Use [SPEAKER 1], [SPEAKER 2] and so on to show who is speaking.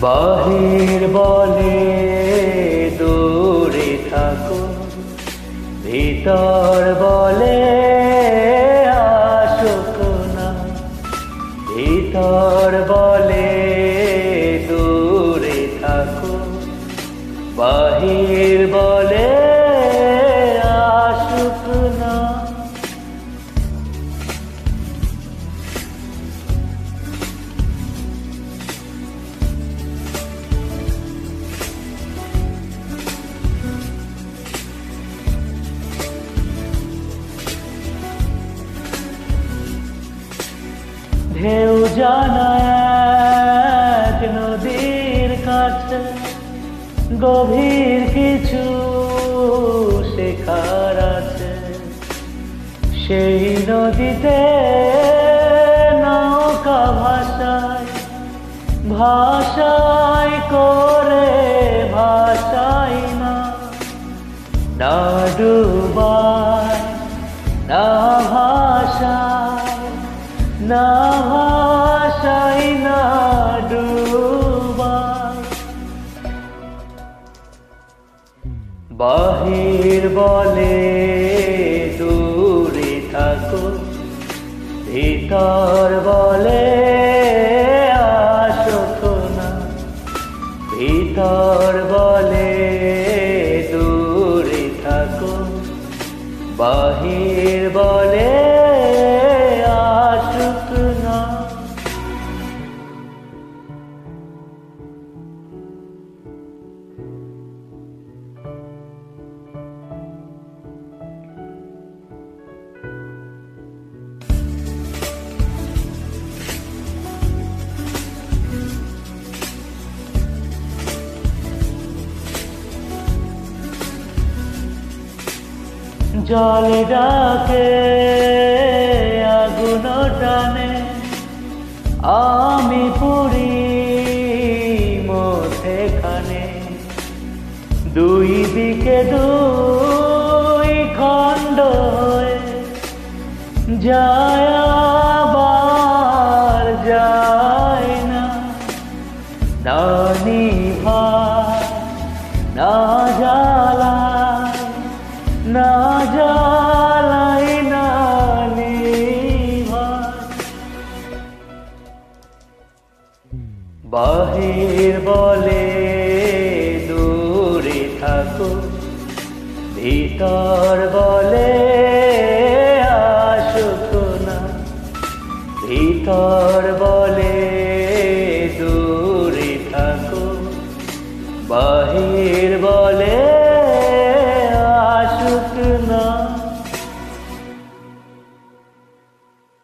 [SPEAKER 1] বাহির বলে দূরে থাকো ভিতর বলে আসুক না ভিতর বলে ঢেউ জানা এক নদীর কাছে, গভীর কিছু শেখার আছে। সেই নদীতে নৌকা ভাষায় ভাষায় করে ভাষাই না। না ডুবায়, না ভাষায় বাহির বলে দূরে থাকো ভিতর বলে আসুক না ভিতর বলে দূরে থাকো বাহির বলে জল ডাকে, আগুন টানে। আমি পুরি মধ্যেখানে। দুই দিকে দুই খণ্ড যায় আবার যায় না। বাহির বলে দূরে থাকো। ভিতর বলে আসুক না। ভিতর বলে দূরে থাকো। বাহির